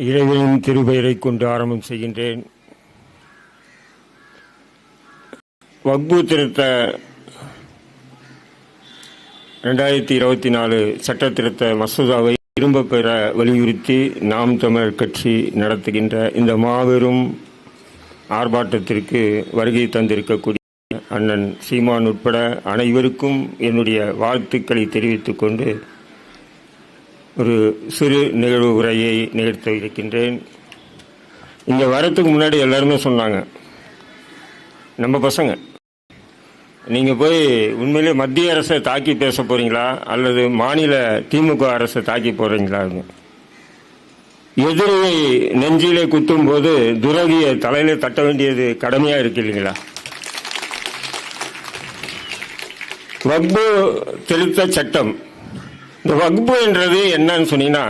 இறைவனின் திருபெயரை கொண்டு ஆரம்பம் செய்கின்றேன். வக்பு திருத்த ரெண்டாயிரத்தி இருபத்தி நாலு சட்ட திருத்த மசோதாவை திரும்ப பெற வலியுறுத்தி நாம் தமிழர் கட்சி நடத்துகின்ற இந்த மாபெரும் ஆர்ப்பாட்டத்திற்கு வருகை தந்திருக்கக்கூடிய அண்ணன் சீமான் உட்பட அனைவருக்கும் என்னுடைய வாழ்த்துக்களை தெரிவித்துக் கொண்டு ஒரு சிறு நிகழ்வு உரையை நிகழ்த்த இருக்கின்றேன். இங்கே வரத்துக்கு முன்னாடி எல்லாருமே சொன்னாங்க. நம்ம பசங்க நீங்கள் போய் உண்மையிலே மத்திய அரசை தாக்கி பேச போகிறீங்களா அல்லது மாநில திமுக அரசை தாக்கி போகிறீங்களா எதிரியை நெஞ்சிலே குத்தும் போது துரவியை தலையில தட்ட வேண்டியது கடமையாக இருக்கு இல்லைங்களா? வக்பு திருத்த சட்டம் இந்த வகுப்புன்றது என்றது என்னன்னு சொன்னீங்கன்னா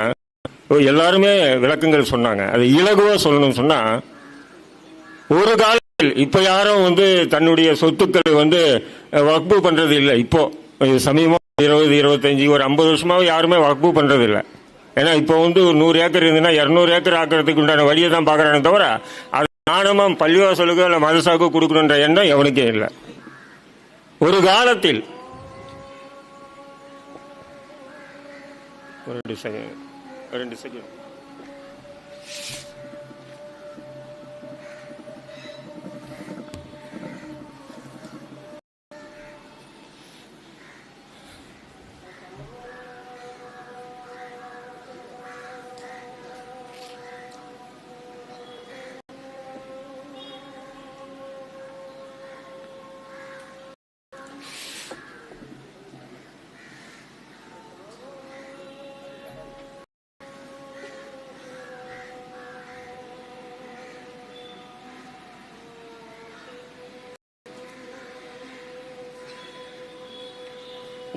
எல்லாருமே விளக்கங்கள் சொன்னாங்க. அது இலகுவா சொல்லணும்னு சொன்னா ஒரு காலத்தில் இப்ப யாரும் வந்து தன்னுடைய சொத்துக்களை வந்து வகுப்பு பண்றது இல்லை. இப்போ சமீபம் இருபது இருபத்தஞ்சி ஒரு ஐம்பது வருஷமாக யாருமே வகுப்பு பண்றது இல்லை. ஏன்னா இப்போ வந்து ஒரு நூறு ஏக்கர் இருந்ததுன்னா இரநூறு ஏக்கர் ஆக்கிறதுக்கு உண்டான வழியை தான் பார்க்கறானே தவிர அது நாணமா பள்ளிவாசலுக்கோ இல்லை மதசாக்கோ கொடுக்கணுன்ற எண்ணம் எவனுக்கே இல்லை. ஒரு காலத்தில் ஒரு ரெண்டு செகண்ட் ரெண்டு செகண்ட்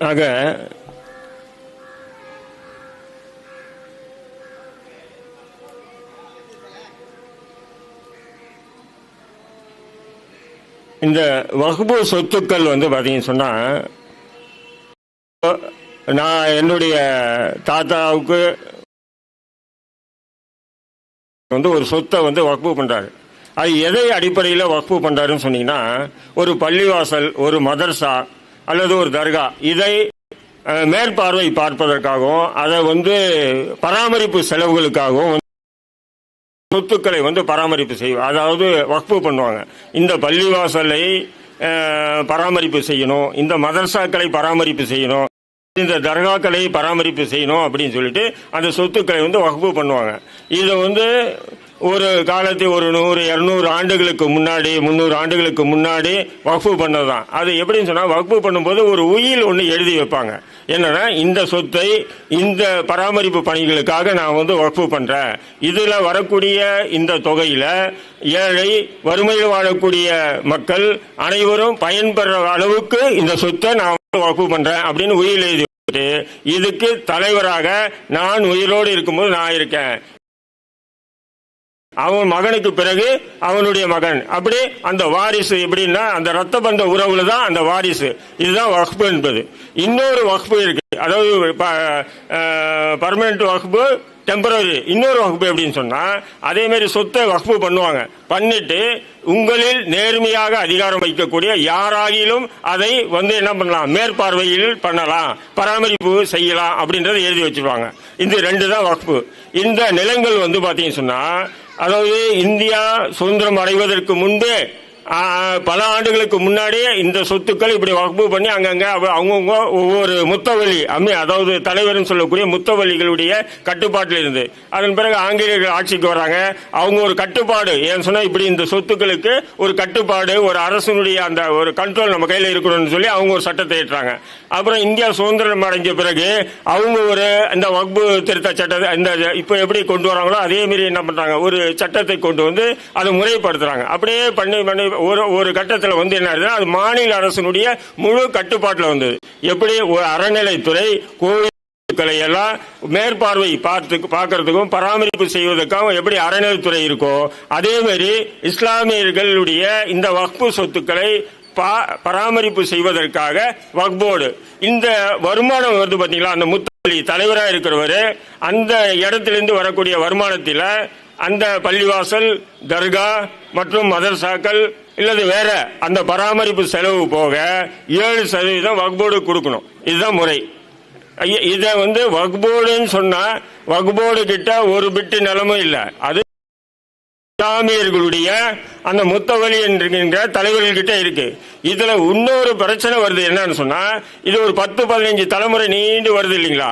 ஆக இந்த வகுப்பு சொத்துக்கள் வந்து பார்த்தீங்கன்னு சொன்னால் நான் என்னுடைய தாத்தாவுக்கு வந்து ஒரு சொத்தை வந்து வகுப்பு பண்ணுறாரு அது எதை அடிப்படையில் வகுப்பு பண்ணுறாருன்னு சொன்னீங்கன்னா ஒரு பள்ளிவாசல் ஒரு மதர்சா அல்லது ஒரு தர்கா. இதை மேற்பார்வை பார்ப்பதற்காகவும் அதை வந்து பராமரிப்பு செலவுகளுக்காகவும் சொத்துக்களை வந்து பராமரிப்பு செய்வோம் அதாவது வக்ஃபு பண்ணுவாங்க. இந்த பள்ளிவாசலை பராமரிப்பு செய்யணும் இந்த மதர்சாக்களை பராமரிப்பு செய்யணும் இந்த தர்காக்களை பராமரிப்பு செய்யணும் அப்படின்னு சொல்லிட்டு அந்த சொத்துக்களை வந்து வகுப்பு பண்ணுவாங்க. இதை வந்து ஒரு காலத்தில் ஒரு நூறு இரநூறு ஆண்டுகளுக்கு முன்னாடி முந்நூறு ஆண்டுகளுக்கு முன்னாடி வக்ஃபு பண்ணதுதான். அது எப்படின்னு சொன்னால் வக்ஃபு பண்ணும்போது ஒரு உயில் ஒன்று எழுதி வைப்பாங்க. என்னன்னா இந்த சொத்தை இந்த பராமரிப்பு பணிகளுக்காக நான் வந்து வக்ஃபு பண்ணுறேன் இதில் வரக்கூடிய இந்த தொகையில் ஏழை வறுமையில் வாழக்கூடிய மக்கள் அனைவரும் பயன்பெற அளவுக்கு இந்த சொத்தை நான் வந்து வக்ஃபு பண்ணுறேன் அப்படின்னு உயில் எழுதி இதுக்கு தலைவராக நான் உயிரோடு இருக்கும்போது நான் இருக்கேன். அவன் மகனுக்கு பிறகு அவனுடைய மகன். அப்படி அந்த வாரிசு எப்படின்னா அந்த ரத்த பந்த உறவுல தான் அந்த வாரிசு. இதுதான் வக்ஃபு என்பது. இன்னொரு வக்ஃபு இருக்கு. அதாவது பர்மனன்ட் வக்ஃபு டெம்பரரி இன்னொரு வகுப்பு எப்படின்னு சொன்னா அதே மாதிரி சொத்தை வகுப்பு பண்ணுவாங்க. பண்ணிட்டு உங்களில் நேர்மையாக அதிகாரம் வைக்கக்கூடிய யாராகிலும் அதை வந்து என்ன பண்ணலாம் மேற்பார்வையில் பண்ணலாம். பராமரிப்பு செய்யலாம் அப்படின்றத எழுதி வச்சிருவாங்க. இந்த ரெண்டு தான் வகுப்பு. இந்த நிலங்கள் வந்து பாத்தீங்கன்னு சொன்னா அதாவது இந்தியா சுதந்திரம் அடைவதற்கு முன்பே பல ஆண்டுகளுக்கு முன்னாடியே இந்த சொத்துக்கள் இப்படி வகுப்பு பண்ணி அங்கங்க அவ- ஒவ்வொரு முத்தவழி அம்மி அதாவது தலைவர்னு சொல்லக்கூடிய முத்தவழிகளுடைய கட்டுப்பாட்டில் இருந்து. அதன் பிறகு ஆங்கிலேயர்கள் ஆட்சிக்கு வராங்க. அவங்க ஒரு கட்டுப்பாடு. ஏன்னு சொன்னா இப்படி இந்த சொத்துக்களுக்கு ஒரு கட்டுப்பாடு ஒரு அரசனுடைய அந்த ஒரு கண்ட்ரோல் நம்ம கையில் இருக்கணும்னு சொல்லி அவங்க ஒரு சட்டத்தை ஏற்றாங்க. அப்புறம் இந்தியா சுதந்திரம் அடைஞ்ச பிறகு அவங்க ஒரு இந்த வகுப்பு திருத்த சட்டத்தை இந்த இப்போ எப்படி கொண்டு வராங்களோ அதே மாதிரி என்ன பண்றாங்க? ஒரு சட்டத்தை கொண்டு வந்து அதை முறைப்படுத்துறாங்க. அப்படியே பண்ணி பண்ணி ஒரு ஒரு கட்டத்தில் வந்து என்ன ஆகுதுன்னா அது மாநில அரசினுடைய முழு கட்டுப்பாட்டில் வந்தது. எப்படி? ஒரு அறநிலைத்துறை கோவில் எல்லாம் மேற்பார்வை பார்த்து பார்க்கறதுக்கும் பராமரிப்பு செய்வதற்காகவும் எப்படி அறநிலைத்துறை இருக்கோ அதே மாதிரி இஸ்லாமியர்களுடைய இந்த வக்பு சொத்துக்களை பா- பராமரிப்பு செய்வதற்காக வக்போர்டு. இந்த வருமானம் வருது பாத்தீங்களா அந்த முத்தலி தலைவராக இருக்கிறவர் அந்த இடத்திலிருந்து வரக்கூடிய வருமானத்தில் அந்த பள்ளிவாசல் தர்கா மற்றும் மதர்சாக்கள் இல்லது வேற அந்த பராமரிப்பு செலவு போக ஏழு சதவீதம் வக்போர்டு கொடுக்கணும். இதுதான் முறை. ஐய, இத வந்து வக்போர்டுன்னு சொன்னா வக்போர்டு கிட்ட ஒரு பிட்டு நிலமும் இல்லை. அது இஸ்லாமியர்களுடைய அந்த முத்தவலி என்கின்ற தலைவர்கள்கிட்ட இருக்கு. இதுல இன்னொரு பிரச்சனை வருது என்னன்னு சொன்னா இது ஒரு பத்து பதினஞ்சு தலைமுறை நீண்டு வருது இல்லைங்களா?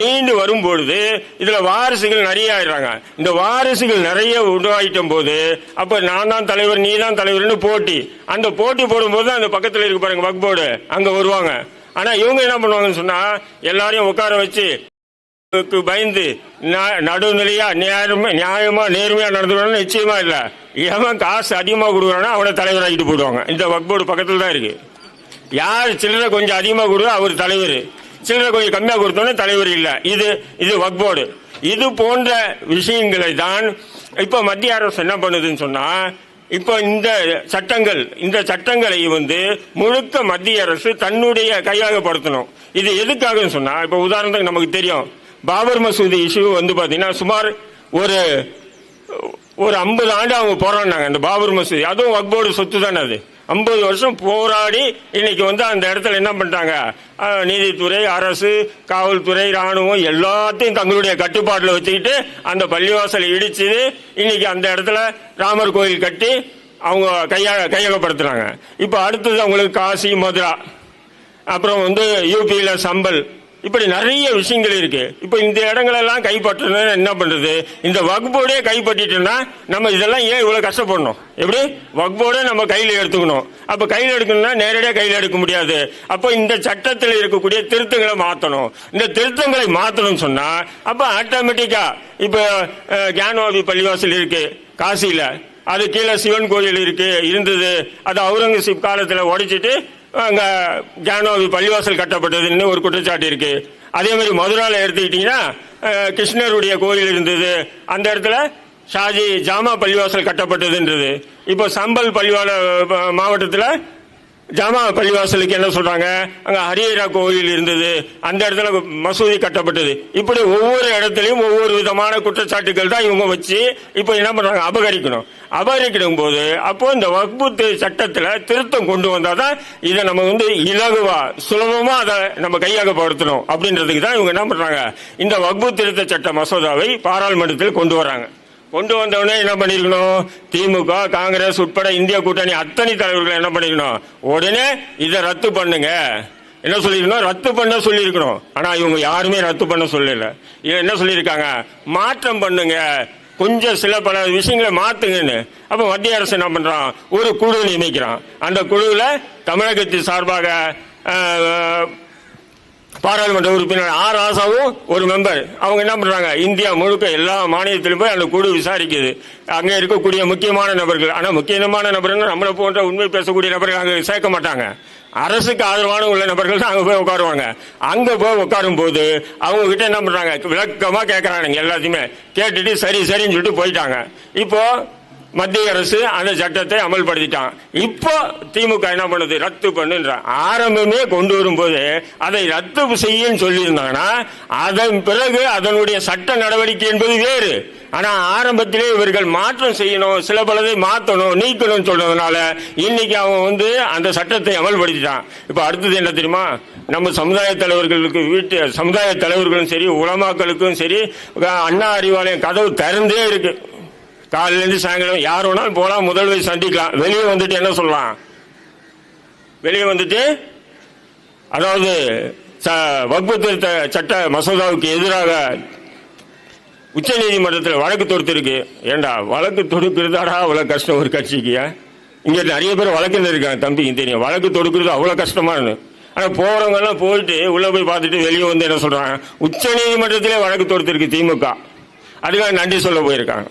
நீண்டு வரும்பொழுது இதுல வாரிசுகள் நிறைய ஆயிடுறாங்க இந்த வாரிசுகள் நிறைய உருவாயிட்டும் போது அப்ப நான் தான் தலைவர் நீ தான் தலைவர்னு போட்டி. அந்த போட்டி போடும்போது அந்த பக்கத்துல இருக்கு பாருங்க வக்போர்டு அங்க வருவாங்க. ஆனா இவங்க என்ன பண்ணுவாங்கன்னு சொன்னா எல்லாரையும் உட்கார வச்சு பயந்து ந- நடுநிலையா நியாயமா நியாயமா நேர்மையா நடந்துக்கணும்னு நிச்சயமா இல்ல. ஏன் காசு அதிகமா கொடுக்குறானோ அவனை தலைவராகிட்டு போடுவாங்க இந்த வக்போர்டு பக்கத்துல தான் இருக்கு. யார் சில்லறை கொஞ்சம் அதிகமா கொடுக்குறோ அவர் தலைவர். சில்லறை கொஞ்சம் கம்மியாக கொடுத்தோன்னே தலைவர் இல்லை. இது இது வக்போர்டு. இது போன்ற விஷயங்களை தான் இப்போ மத்திய அரசு என்ன பண்ணுதுன்னு சொன்னால் இப்போ இந்த சட்டங்கள் இந்த சட்டங்களை வந்து முழுக்க மத்திய அரசு தன்னுடைய கையாகப்படுத்தணும். இது எதுக்காகன்னு சொன்னால் இப்போ உதாரணத்துக்கு நமக்கு தெரியும். பாபர் மசூதி இஷ்யூ வந்து பார்த்தீங்கன்னா சுமார் ஒரு ஒரு ஐம்பது ஆண்டு அவங்க போராடினாங்க அந்த பாபர் மசூதி. அதுவும் வக்போர்டு சொத்து தானே அது. ஐம்பது வருஷம் போராடி இன்னைக்கு வந்து அந்த இடத்துல என்ன பண்ணிட்டாங்க? நீதித்துறை அரசு காவல்துறை ராணுவம் எல்லாத்தையும் தங்களுடைய கட்டுப்பாட்டில் வச்சுக்கிட்டு அந்த பள்ளிவாசலை இடிச்சு இன்னைக்கு அந்த இடத்துல ராமர் கோயில் கட்டி அவங்க கையா கையகப்படுத்துறாங்க. இப்போ அடுத்தது அவங்களுக்கு காசி மதுரா. அப்புறம் வந்து யூபியில சம்பல். இப்படி நிறைய விஷயங்கள் இருக்கு. இப்போ இந்த இடங்களெல்லாம் கைப்பற்றணும் என்ன பண்றது? இந்த வகுப்போடே கைப்பற்றிட்டோம்னா நம்ம இதெல்லாம் ஏன் இவ்வளவு கஷ்டப்படணும்? எப்படி? வக்போர்டே நம்ம கையில் எடுத்துக்கணும். அப்ப கையில் எடுக்கணும்னா நேரடியாக கையில் எடுக்க முடியாது. அப்போ இந்த சட்டத்தில் இருக்கக்கூடிய திருத்தங்களை மாற்றணும் இந்த திருத்தங்களை மாற்றணும்னு சொன்னா அப்ப ஆட்டோமேட்டிக்கா இப்போ ஜானவாபி பள்ளிவாசல் இருக்கு காசியில. அது கீழே சிவன் கோயில் இருக்கு இருந்தது. அது அவுரங்கசீப் காலத்துல உடைச்சிட்டு அங்கே ஜானோவி பள்ளிவாசல் கட்டப்பட்டதுன்னு ஒரு குற்றச்சாட்டு இருக்கு. அதே மாதிரி மதுரால எடுத்துக்கிட்டீங்கன்னா கிருஷ்ணருடைய கோயில் இருந்தது. அந்த இடத்துல ஷாஜி ஜாமா பள்ளிவாசல் கட்டப்பட்டதுன்றது. இப்போ சம்பல் பள்ளிவால மாவட்டத்தில் ஜாமா பள்ளிவாசலுக்கு என்ன சொல்றாங்க? அங்க ஹரியரா கோயில் இருந்தது. அந்த இடத்துல மசூதி கட்டப்பட்டது. இப்படி ஒவ்வொரு இடத்துலையும் ஒவ்வொரு விதமான குற்றச்சாட்டுகள் தான் இவங்க வச்சு இப்போ என்ன பண்றாங்க? அபகரிக்கணும். அபகரிக்கணும் போது அப்போ இந்த வக்புத்து சட்டத்தில் திருத்தம் கொண்டு வந்தாதான் இதை நம்ம வந்து இலகுவா சுலபமா அதை நம்ம கையகப்படுத்தணும் அப்படின்றதுக்கு தான் இவங்க என்ன பண்றாங்க. இந்த வக்பு திருத்த சட்ட மசோதாவை பாராளுமன்றத்தில் கொண்டு வராங்க. கொண்டு வந்தவனே என்ன பண்ணிருக்கணும்? திமுக காங்கிரஸ் உட்பட இந்திய கூட்டணி அத்தனை தலைவர்கள் என்ன பண்ணிருக்கணும்? உடனே இதை ரத்து பண்ணுங்க. என்ன சொல்லிருக்கணும்? ரத்து பண்ண சொல்லியிருக்கணும் ஆனா இவங்க யாருமே ரத்து பண்ண சொல்லல. என்ன சொல்லியிருக்காங்க? மாற்றம் பண்ணுங்க. கொஞ்சம் சில பல விஷயங்களை மாத்துங்கன்னு. அப்ப மத்திய அரசு என்ன பண்றான்? ஒரு குழு நியமிக்கிறான். அந்த குழுவில் தமிழகத்தின் சார்பாக பாராளுமன்ற உறுப்பினர் ஆர். ஆசாவும் ஒரு மெம்பர் அவங்க என்ன பண்றாங்க? இந்தியா முழுக்க எல்லா மாநிலத்திலும் போய் அந்த குழு விசாரிக்குது. அங்க இருக்கக்கூடிய முக்கியமான நபர்கள். ஆனா முக்கியமான நபர்கள் நம்மளை போன்ற உண்மை பேசக்கூடிய நபர்கள் அங்க சேர்க்க மாட்டாங்க. அரசுக்கு ஆதரவான உள்ள நபர்கள் தான் அங்க போய் உட்காருவாங்க. அங்க போய் உட்காரும் போது அவங்க கிட்ட என்ன பண்றாங்க? விளக்கமா கேட்கறாங்க எல்லாத்தையுமே. கேட்டுட்டு சரி சரின்னு சொல்லிட்டு போயிட்டாங்க. இப்போ மத்திய அரசு அந்த சட்டத்தை அமல்படுத்திட்டான். இப்போ திமுக என்ன பண்ணுது? ரத்து பண்ணுன்ற. ஆரம்பமே கொண்டு வரும்போது அதை ரத்து செய்யும் சொல்லியிருந்தாங்கன்னா அதன் பிறகு அதனுடைய சட்ட நடவடிக்கை என்பது வேறு. ஆனா ஆரம்பத்திலே இவர்கள் மாற்றம் செய்யணும் சில பலதை மாத்தணும் நீக்கணும் சொல்றதுனால இன்னைக்கு அவன் வந்து அந்த சட்டத்தை அமல்படுத்திட்டான். இப்ப அடுத்தது என்ன தெரியுமா? நம்ம சமுதாய தலைவர்களுக்கு வீட்டு சமுதாய தலைவர்களும் சரி உலமாக்களுக்கும் சரி அண்ணா அறிவாலயம் கதவு திறந்தே இருக்கு. காலையிலேருந்து சாயங்காலம் யார் வேணாலும் போகலாம் முதல்வர் சந்திக்கலாம். வெளியே வந்துட்டு என்ன சொல்லலாம்? வெளியே வந்துட்டு அதாவது ச- திருத்த சட்ட மசோதாவுக்கு எதிராக உச்ச நீதிமன்றத்தில் வழக்கு தொடுத்திருக்கு. ஏண்டா வழக்கு தொடுக்கிறதாடா அவ்வளோ கஷ்டம் ஒரு கட்சிக்கு இங்கே நிறைய பேர் வழக்குன்னு இருக்காங்க தம்பிக்கு தெரியும். வழக்கு தொடுக்கிறது அவ்வளோ கஷ்டமானு ஆனால் போறவங்க எல்லாம் போயிட்டு உள்ளே போய் பார்த்துட்டு வெளியே வந்து என்ன சொல்கிறாங்க உச்ச நீதிமன்றத்திலே வழக்கு தொடுத்திருக்கு திமுக. அதுக்காக நன்றி சொல்ல போயிருக்காங்க.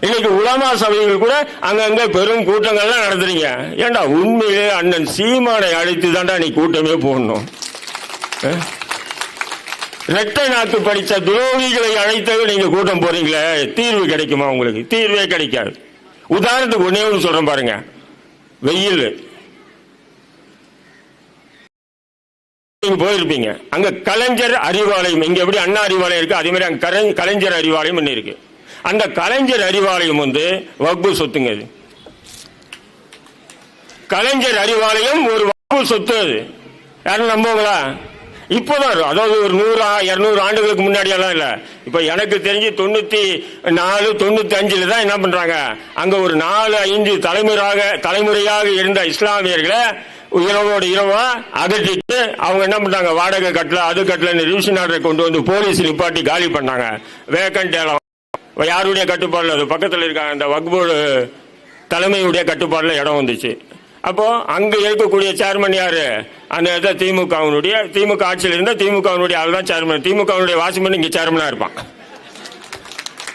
இன்னைக்கு உலமா சபைகள் கூட அங்கங்க பெரும் கூட்டங்கள்லாம் நடத்துறீங்க. ஏண்டா உண்மையிலே அண்ணன் சீமானை அழைத்து தாண்டா நீ கூட்டமே போடணும்? அஹ்? ரெட்டை நாக்கு படித்த துரோகிகளை அழைத்தது நீங்க கூட்டம் போறீங்களே தீர்வு கிடைக்குமா உங்களுக்கு? தீர்வே கிடைக்காது. உதாரணத்துக்கு ஒன்னே ஒன்று சொல்றேன் பாருங்க. வெயில். நீங்க போயிருப்பீங்க. அங்க கலைஞர் அறிவாலயம் இங்க எப்படி அண்ணா அறிவாலயம் இருக்கு அதே மாதிரி அங்க கலைஞர் அறிவாலயம் ஒண்ணு இருக்கு. அந்த கலைஞர் அறிவாலயம் வந்து வக்பு சொத்துங்க அது. கலைஞர் அறிவாலயம் ஒரு வக்பு சொத்து அது. யாரும் நம்புவாங்களா? இப்போதான் அதாவது ஒரு நூறு இரநூறு இருநூறு ஆண்டுகளுக்கு முன்னாடி எல்லாம் இப்போ எனக்கு தெரிஞ்சு தொண்ணூத்தி நாலு தொண்ணூத்தி அஞ்சுல தான் என்ன பண்றாங்க? அங்க ஒரு நாலு ஐந்து தலைமுறையாக தலைமுறையாக இருந்த இஸ்லாமியர்களை இரவோட இரவா அகற்றிட்டு அவங்க என்ன பண்ணாங்க வாடகை கட்டல அது கட்டலன்னு ரிவிஷன் ஆர்டரை கொண்டு வந்து போலீஸ் நிப்பாட்டி காலி பண்ணாங்க. வேக்கண்ட் இடம் யாருடைய கட்டுப்பாடுல அது பக்கத்துல இருக்காங்க அந்த வக்போர்டு தலைமையுடைய கட்டுப்பாடுல இடம் வந்துச்சு. அப்போ அங்க இருக்கக்கூடிய சேர்மன் யாரு? அந்த இடத்துல திமுகவினுடைய திமுக ஆட்சியில் இருந்தால் திமுகவினுடைய ஆள் தான் சேர்மன் திமுகவினுடைய வாசிமன் இங்கே சேர்மனாக இருப்பான்.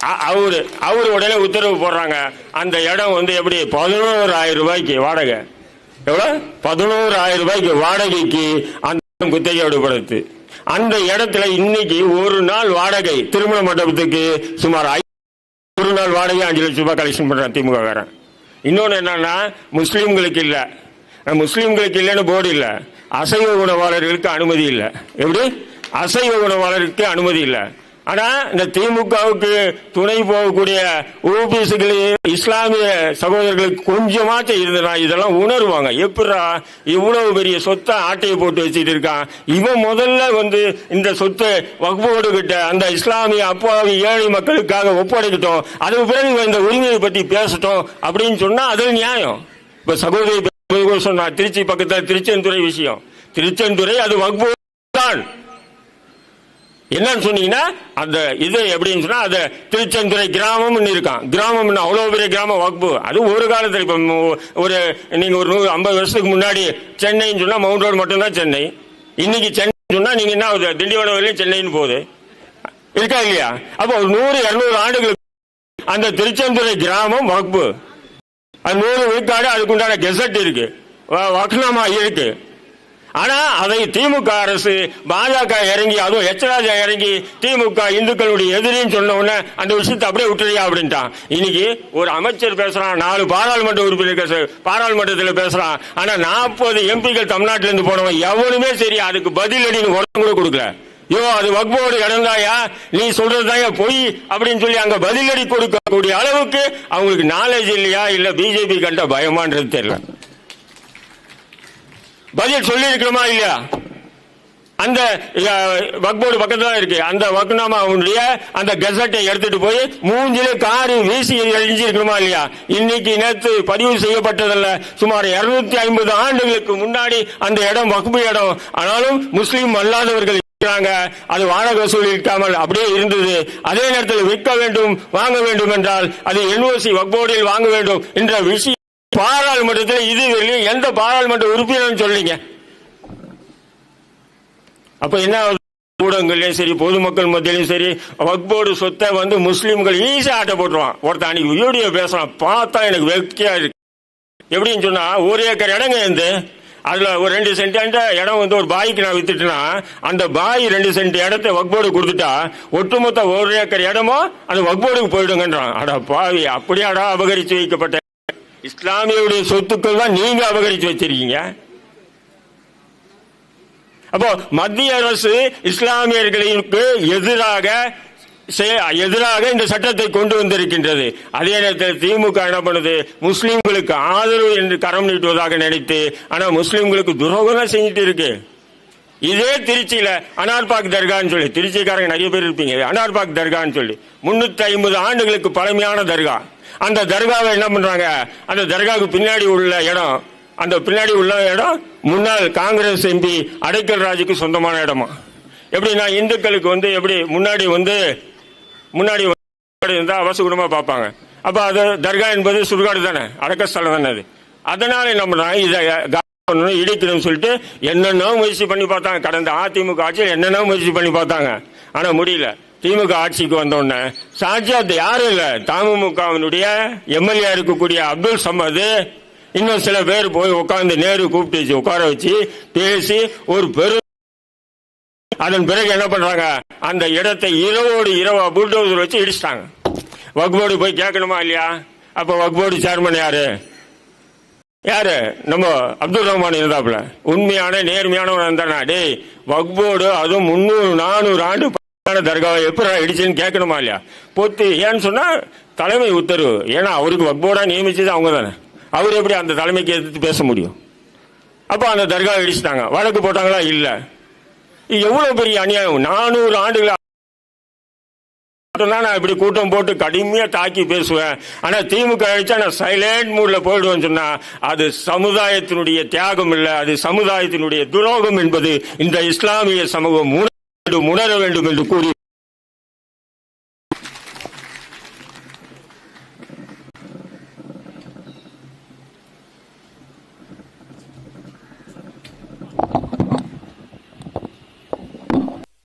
அ- அவரு அவரு உடனே உத்தரவு போடுறாங்க. அந்த இடம் வந்து எப்படி? பதினோராயிரம் ரூபாய்க்கு வாடகை. எவ்வளவு? பதினோராயிரம் ரூபாய்க்கு வாடகைக்கு அந்த குத்தகை விடுபடுத்து அந்த இடத்துல இன்னைக்கு ஒரு நாள் வாடகை. திருமண மண்டபத்துக்கு சுமார் ஐ- ஒரு நாள் வாடகை அஞ்சு லட்சம் ரூபாய் கலெக்ஷன் பண்றான் திமுக காரன் இன்னொன்னு என்னன்னா முஸ்லீம்களுக்கு இல்ல. முஸ்லீம்களுக்கு இல்லைன்னு போர்டு இல்ல. அசைவ உணவாளர்களுக்கு அனுமதி இல்ல. எப்படி? அசைவ உணவாளருக்கு அனுமதி இல்ல. ஆனா இந்த திமுகவுக்கு துணை போகக்கூடிய ஓபிஎஸ்கள் இஸ்லாமிய சகோதரர்களுக்கு கொஞ்சமாச்சும் இருந்தனா இதெல்லாம் உணர்வாங்க. எப்படா இவ்வளவு பெரிய சொத்தை ஆட்டையை போட்டு வச்சுட்டு இருக்கான்? இவன் முதல்ல வந்து இந்த சொத்தை வகுப்போடு கிட்ட அந்த இஸ்லாமிய அப்பாவி ஏழை மக்களுக்காக ஒப்படைக்கட்டும். அதுக்கு பிறகு இந்த உரிமையை பத்தி பேசட்டும் அப்படின்னு சொன்னா அது நியாயம். இப்ப சகோதரி சொன்னா திருச்சி பக்கத்துல திருச்செந்துறை விஷயம். திருச்செந்துறை அது வகுப்பு தான். என்னன்னு சொன்னீங்கன்னா அந்த இது எப்படின்னு சொன்னா அது திருச்செந்துறை கிராமம்னு இருக்கான். கிராமம்னு அவ்வளவு பெரிய கிராமம் வகுப்பு அது ஒரு காலத்தில் இப்ப ஒரு நீங்க ஒரு நூறு ஐம்பது வருஷத்துக்கு முன்னாடி சென்னைன்னு சொன்னா மவுண்ட் ரோடு மட்டும்தான் சென்னை. இன்னைக்கு சென்னை சொன்னா நீங்க என்ன ஆகுது? திண்டிவனம் வரையிலும் சென்னைன்னு போகுது. இருக்கா இல்லையா? அப்போ ஒரு நூறு இருநூறு ஆண்டுகளுக்கு அந்த திருச்செந்துறை கிராமம் வகுப்பு அது நூறு விழுக்காடு அதுக்குண்டான கெசட் இருக்கு. வக்னாமா இருக்கு. ஆனா அதை திமுக அரசு பாஜக இறங்கி அதுவும் எச்சராஜா இறங்கி திமுக இந்துக்களுடைய எதிரின்னு சொன்ன உடனே அந்த விஷயத்தை அப்படியே விட்டுறியா அப்படின்ட்டான். இன்னைக்கு ஒரு அமைச்சர் பேசுறான் நாலு பாராளுமன்ற உறுப்பினர் பேச- பாராளுமன்றத்தில் பேசுறான். ஆனா நாற்பது எம்பிக்கள் தமிழ்நாட்டில இருந்து போனவன் எவனுமே சரி அதுக்கு பதிலடின்னு உடம்பு கூட கொடுக்கல. யோ அது வக்போடு கிடந்தாயா நீ சொல்றதுதாயா பொய் அப்படின்னு சொல்லி அங்க பதிலடி கொடுக்கக்கூடிய அளவுக்கு அவங்களுக்கு நாலேஜ் இல்லையா? இல்ல பிஜேபி கண்ட பயமான்றது தெரியல. பதில் சொல்லி இருக்கிறோமா இல்லையா? அந்த வக்போர்டு பக்கத்துல தான் இருக்கு. அந்த வக்னாமாவுடைய அந்த கெசட்டை எடுத்துட்டு போய் மூஞ்சில காரு வீசி எழிஞ்சிருக்கணுமா இல்லையா? இன்னைக்கு நேற்று பதிவு செய்யப்பட்டதில்ல. சுமார் இருநூத்தி ஐம்பது ஆண்டுகளுக்கு முன்னாடி அந்த இடம் வக்பு இடம். ஆனாலும் முஸ்லீம் அல்லாதவர்கள் இருக்கிறாங்க. அது வாடகை வசூல் இருக்காமல் அப்படியே இருந்தது. அதே நேரத்தில் விற்க வேண்டும் வாங்க வேண்டும் என்றால் அது என்ஓசி வக்போர்டில் வாங்க வேண்டும் என்ற விஷயம் பாராளுமன்றத்தில் இதுவரையிலும் எந்த பாராளுமன்ற உறுப்பினர் சொல்லிங்க அப்ப என்ன ஆகுது? ஊடகங்கள்லயும் சரி பொதுமக்கள் மத்தியிலும் சரி வக்போர்டு சொத்தை வந்து முஸ்லீம்கள் ஈஸியா ஆட்ட போட்டுருவான். ஒருத்தன் அன்னைக்கு வீடியோ பேசுறான் பார்த்தா எனக்கு வெக்கியா இருக்கு. எப்படின்னு சொன்னா ஒரு ஏக்கர் இடங்க இருந்து அதுல ஒரு ரெண்டு சென்ட் இடம் வந்து ஒரு பாய்க்கு நான் வித்துட்டேன்னா அந்த பாய் ரெண்டு சென்ட் இடத்த வக்போர்டு கொடுத்துட்டா ஒட்டுமொத்த ஒரு ஏக்கர் இடமும் அந்த வக்போர்டுக்கு போயிடுங்கன்றான். அடா பாவி அப்படியாடா அபகரிச்சு வைக்கப்பட்ட இஸ்லாமியுடைய சொத்துக்கள் தான் நீங்க அபகரிச்சு வச்சிருக்கீங்க. அப்போ மத்திய அரசு இஸ்லாமியர்களுக்கு எதிராக எதிராக இந்த சட்டத்தை கொண்டு வந்திருக்கின்றது. அதே நேரத்தில் திமுக என்ன பண்ணுது? முஸ்லீம்களுக்கு ஆதரவு என்று கரம் நீட்டுவதாக நினைத்து ஆனா முஸ்லீம்களுக்கு துரோகம் தான் செஞ்சுட்டு இருக்கு. இதே திருச்சியில அனார்பாக் தர்கான்னு சொல்லி திருச்சிக்காரங்க நிறைய பேர் இருப்பீங்க அனார்பாக் தர்கான்னு சொல்லி முன்னூத்தி ஐம்பது ஆண்டுகளுக்கு பழமையான தர்கா. அந்த தர்காவை என்ன பண்றாங்க? அந்த தர்காவுக்கு பின்னாடி உள்ள இடம் அந்த பின்னாடி உள்ள இடம் முன்னாள் காங்கிரஸ் எம்பி அடைக்கல் ராஜுக்கு சொந்தமான இடமா? எப்படின்னா இந்துக்களுக்கு வந்து எப்படி முன்னாடி வந்து முன்னாடி இருந்தால் அவசகுணமாக பார்ப்பாங்க. அப்ப அது தர்கா என்பது சுடுகாடு தானே? அடக்கஸ்தலம் தானே அது. அதனால என்ன பண்றாங்க? இதை பண்ணணும், இடிக்கணும்னு சொல்லிட்டு என்னென்ன முயற்சி பண்ணி பார்த்தாங்க. கடந்த அதிமுக ஆட்சியில் என்னென்ன முயற்சி பண்ணி பார்த்தாங்க. ஆனா முடியல. திமுக ஆட்சிக்கு வந்த உடனே சாட்சியாத் யாரும் இல்ல. தமுமுகவினுடைய எம்எல்ஏ இருக்கக்கூடிய அப்துல் சமது இன்னும் சில பேர் போய் உட்காந்து நேரு கூப்பிட்டு வச்சு உட்கார வச்சு பேசி ஒரு பெரு அதன் பிறகு என்ன பண்றாங்க? அந்த இடத்தை இரவோடு இரவா புல்டோசர் வச்சு இடிச்சிட்டாங்க. வக்போர்டு போய் கேட்கணுமா இல்லையா? அப்ப வக்போர்டு சேர்மன் யாரு? யாரு? நம்ம அப்துல் ரஹ்மான் இருந்தாப்புல. உண்மையான நேர்மையானவன் இருந்தானா டேய் வக்போர்டு அதுவும் முந்நூறு நானூறு ஆண்டு தர்காவை எப்படி இடிச்சுன்னு கேட்கணுமா இல்லையா? பொத்து ஏன்னு சொன்னால் தலைமை உத்தரவு. ஏன்னா அவருக்கு வக்போர்டாக நியமிச்சது அவங்க தானே. அவர் எப்படி அந்த தலைமைக்கு எதிர்த்து பேச முடியும்? அப்போ அந்த தர்காவை இடிச்சிட்டாங்க. வழக்கு போட்டாங்களா? இல்லை. எவ்வளோ பெரிய அநியாயம்? நானூறு ஆண்டுகளாக நான் இப்படி கூட்டம் போட்டு கடுமையாக தாக்கி பேசுவேன். ஆனால் திமுக அழிச்சா நான் சைலண்ட் மூடில் போயிடுவேன்னு சொன்னால் அது சமுதாயத்தினுடைய தியாகம் இல்லை. அது சமுதாயத்தினுடைய துரோகம் என்பது இந்த இஸ்லாமிய சமூகம் மூணு வேண்டும், உணர வேண்டும் என்று கூறி